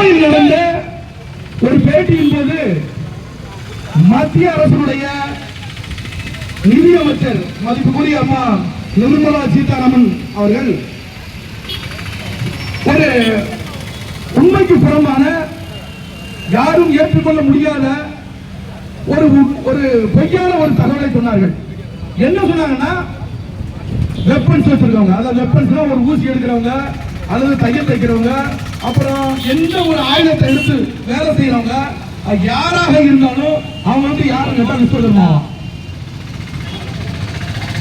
கோவையில் நடந்த ஒரு பேட்டியின் போது மத்திய அரசுடைய நிதியமைச்சர் மதிப்புக்குரிய அம்மா நிர்மலா சீதாராமன் அவர்கள் ஒரு உண்மைக்கு புறமான யாரும் ஏற்றுக்கொள்ள முடியாத ஒரு ஒரு பொய்யான ஒரு தகவலை சொன்னார்கள். என்ன சொன்னாங்கன்னா வெப்பன்ஸ் வச்சிருக்கவங்க அதாவது வெப்பன்ஸ்னா ஒரு ஊசி எடுக்கிறவங்க அல்லது தையல் தைக்கிறவங்க அப்புறம் எந்த ஒரு ஆயுதத்தை எடுத்து வேலை செய்யறவங்க அது யாராக இருந்தாலும் அவங்க வந்து யாரும் கேட்டா விஸ்வகர்மா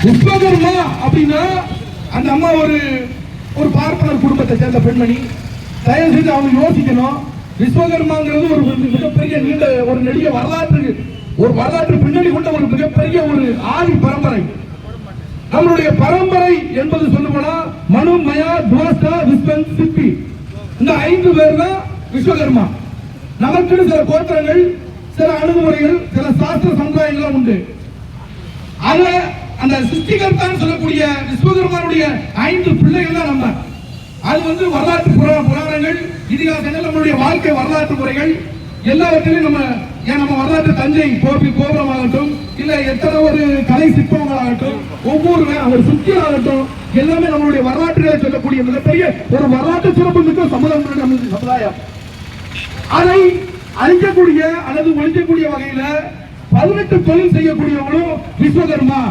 விஸ்வகர்மா அப்படின்னா அந்த அம்மா ஒரு ஒரு பார்ப்பனர் குடும்பத்தை சேர்ந்த பெண்மணி. தயவு செஞ்சு அவங்க யோசிக்கணும். விஸ்வகர்மாங்கிறது ஒரு மிகப்பெரிய நீண்ட ஒரு நெடிய வரலாற்று ஒரு வரலாற்று பின்னணி கொண்ட ஒரு மிகப்பெரிய ஒரு ஆதி பரம்பரை. நம்மளுடைய பரம்பரை என்பது சொல்லுவோம்னா மனு மயா துவாஸ்டா விஸ்வன் சிப்பி இந்த ஐந்து பேர் தான் விஸ்வகர்மா. நமக்கு சில கோத்திரங்கள் சில அணுகுமுறைகள் சில சாஸ்திர சம்பிரதாயங்களும் உண்டு. அத அந்த சிருஷ்டிகர்த்தான் சொல்லக்கூடிய விஸ்வகர்மானுடைய ஐந்து பிள்ளைகள் தான் நம்ம. அது வந்து வரலாற்று புரா- புராணங்கள் இதிகாசங்கள் நம்மளுடைய வாழ்க்கை வரலாற்று முறைகள் எல்லாவற்றிலும் நம்ம ஏன் நம்ம வரலாற்று தஞ்சை கோபி கோபுரமாகட்டும் இல்ல எத்தனை ஒரு கலை சிற்பங்களாகட்டும் ஒவ்வொரு அவர் சுத்தியாகட்டும் எல்லாமே நம்மளுடைய வரலாற்றிலே சொல்லக்கூடிய மிகப்பெரிய ஒரு வரலாற்று சிறப்பு மிக்க சமுதாயம் நமது சமுதாயம். அதை அழிக்கக்கூடிய அல்லது ஒழிக்கக்கூடிய வகையில பதினெட்டு தொழில் செய்யக்கூடியவங்களும் விஸ்வகர்மா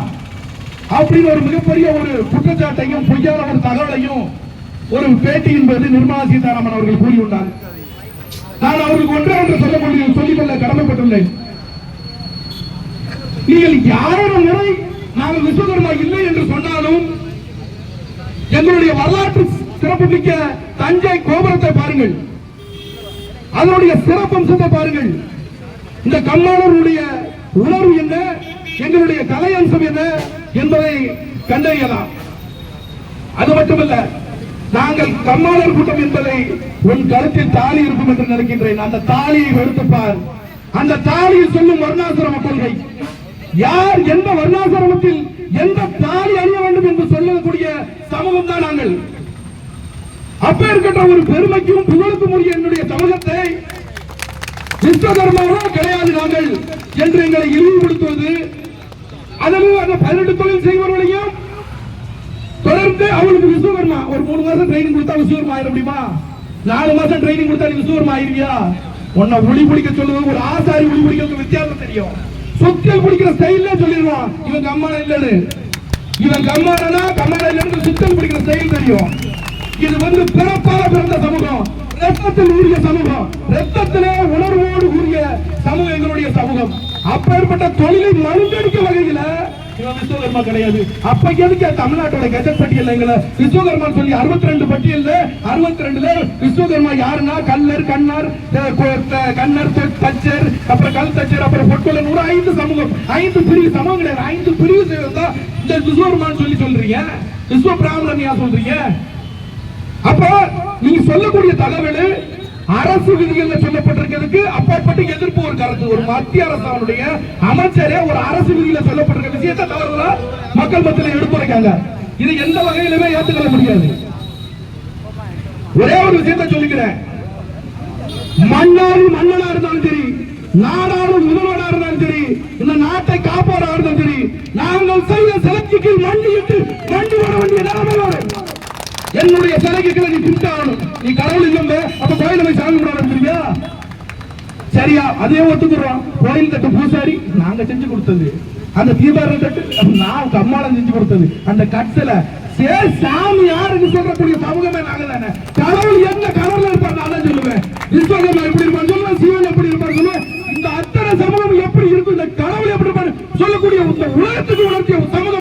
அப்படின்னு ஒரு மிகப்பெரிய ஒரு குற்றச்சாட்டையும் பொய்யான ஒரு தகவலையும் ஒரு பேட்டி என்பது நிர்மலா சீதாராமன் அவர்கள் கூறியுள்ளார். நான் அவருக்கு ஒன்றாக சொல்ல முடியும் சொல்லிக்கொள்ள கடமைப்பட்டுள்ளேன். நீங்கள் யாரோட முறை நாங்கள் விஸ்வகர்மா இல்லை என்று சொன்னாலும் எங்களுடைய வரலாற்று சிறப்புமிக்க தஞ்சை கோபுரத்தை பாருங்கள். அதனுடைய சிறப்பம்சத்தை பாருங்கள். இந்த கம்மாளருடைய உணர்வு என்ன? எங்களுடைய கலை அம்சம் என்ன என்பதை கண்டறியலாம். அது மட்டுமல்ல நாங்கள் கம்மாளர் கூட்டம் என்பதை உன் கருத்தில் தாலி இருக்கும் என்று நினைக்கின்றேன். அந்த தாலியை எடுத்துப்பார் அந்த தாலியில் சொல்லும் வருணாசிரம கொள்கை. யார் எந்த வர்ணாசிரமத்தில் எந்த தாலி அணிய வேண்டும் என்று சொல்லக்கூடிய சமூகம் தான் நாங்கள் அப்பேற்பட்ட ஒரு பெருமைக்கும் புகழுக்கும் உரிய என்னுடைய சமூகத்தை விஸ்வகர்மாவோ கிடையாது நாங்கள் என்று எங்களை இழிவுபடுத்துவது. அதிலும் அந்த பதினெட்டு தொழில் செய்வர்களையும் தொடர்ந்து அவளுக்கு விஸ்வகர்மா ஒரு மூணு மாசம் ட்ரைனிங் கொடுத்தா விஸ்வகர்மா ஆயிட முடியுமா? நாலு மாசம் ட்ரைனிங் கொடுத்தா நீ விஸ்வகர்மா ஆயிருவியா? உன்னை ஒளி பிடிக்க சொல்லுவது ஒரு ஆசாரி ஒளி பிடிக்க வித்தியாசம் தெரியும். சுத்தியல் பிடிக்கிற ஸ்டைல்ல சொல்லிடுவான். இவன் கம்மான இல்லைன்னு. இவன் கம்மானா கம்மான இல்லைன்னு சுத்தல் பிடிக்கிற ஸ்டைல் தெரியும். இது வந்து பிறப்பால பிறந்த சமூகம். ரத்தத்தில் ஊறிய சமூகம். ரத்தத்திலே உணர்வோடு கூடிய சமூகம் எங்களுடைய சமூகம். அப்பேற்பட்ட தொழிலை மருந்தடிக்க வகையில இவன் விஸ்வகர்மா கிடையாது. அப்ப எதுக்கு தமிழ்நாட்டோட கெஜெட் பட்டியல் எங்களை? விஸ்வகர்மா சொல்லி 62 ரெண்டு பட்டியல் அறுபத்தி ரெண்டுல விஸ்வகர்மா யாருன்னா? கல்லர் கண்ணர் கண்ணர் தச்சர் அப்புறம் கல் தச்சர் அப்புறம் பொற்கொள்ளன் ஒரு ஐந்து சமூகம். ஐந்து பிரிவு சமூகம் கிடையாது. ஐந்து பிரிவு சேர்ந்தா இந்த விஸ்வகர்மான்னு சொல்லி சொல்றீங்க. விஸ்வ பிராமணன் சொல்றீங்க. அப்ப நீங்க சொல்லக்கூடிய தகவல் அரசு விதிகள்ல சொல்லப்பட்டிருக்கிறதுக்கு அப்பாற்பட்டு எதிர்ப்பு ஒரு கருத்து. ஒரு மத்திய அரசானுடைய அமைச்சரே ஒரு அரசு விதியில சொல்லப்பட்டிருக்க விஷயத்தை தவறுதலா மக்கள் மத்தியில் எடுத்துரைக்காங்க. இது எந்த வகையிலுமே ஏற்றுக்கொள்ள முடியாது. ஒரே ஒரு விஷயத்தை சொல்லிக்கிறேன். மன்னாரி மன்னனா இருந்தாலும் சரி நாடாரும் முதல்வரா இருந்தாலும் சரி இந்த நாட்டை காப்பாடா இருந்தாலும் சரி நாங்கள் செய்த சிலத்திக்கு மண்டியிட்டு மண்டி வர வேண்டிய நிலைமை வரும் என்னுடைய சிலைக்கு கீழே நீ திட்டாகணும் நீ கடவுள் இல்லம்ப அப்ப கோயில போய் சாமி கும்பிட சரியா அதே ஒத்துக்குறோம். கோயில் கட்டு பூசாரி நாங்க செஞ்சு கொடுத்தது. அந்த தீபாவளி தட்டு நான் கம்மாளம் செஞ்சு கொடுத்தது. அந்த கட்சில சே சாமி யாருன்னு சொல்லக்கூடிய சமூகமே நாங்க தானே கடவுள் எந்த கடவுள் இருப்பார் நான் தான் சொல்லுவேன். விஸ்வகர்மா எப்படி இருப்பான் சொல்லுவேன் சிவன் எப்படி இருப்பார் சொல்லுவேன். இந்த அத்தனை சமூகம் எப்படி இருக்கும்? இந்த கடவுள் எப்படி இருப்பார் சொல்லக்கூடிய உலகத்துக்கு உணர்த்திய சமூகம்